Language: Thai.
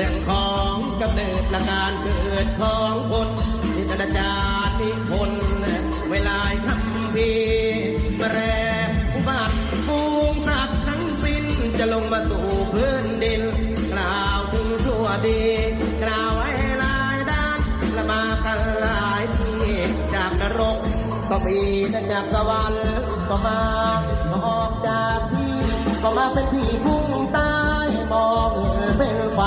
เรื่องของกำเนิดและการเกิดของคนนิตจารย์นิพนธ์เวลาคำพีมาแรอุบัติฟูงสัตว์ทั้งสิ้นจะลงมาสู่พื้นดิน กล่าวถึงชั่วดี กล่าวไว้ลายด้านและมากันหลายที่จากนรก ก็มีจากสวรรค์ก็มาก็ออกจากที่ก็มาเป็นที่พุ่งใต้มองเห็นเป็นไฟ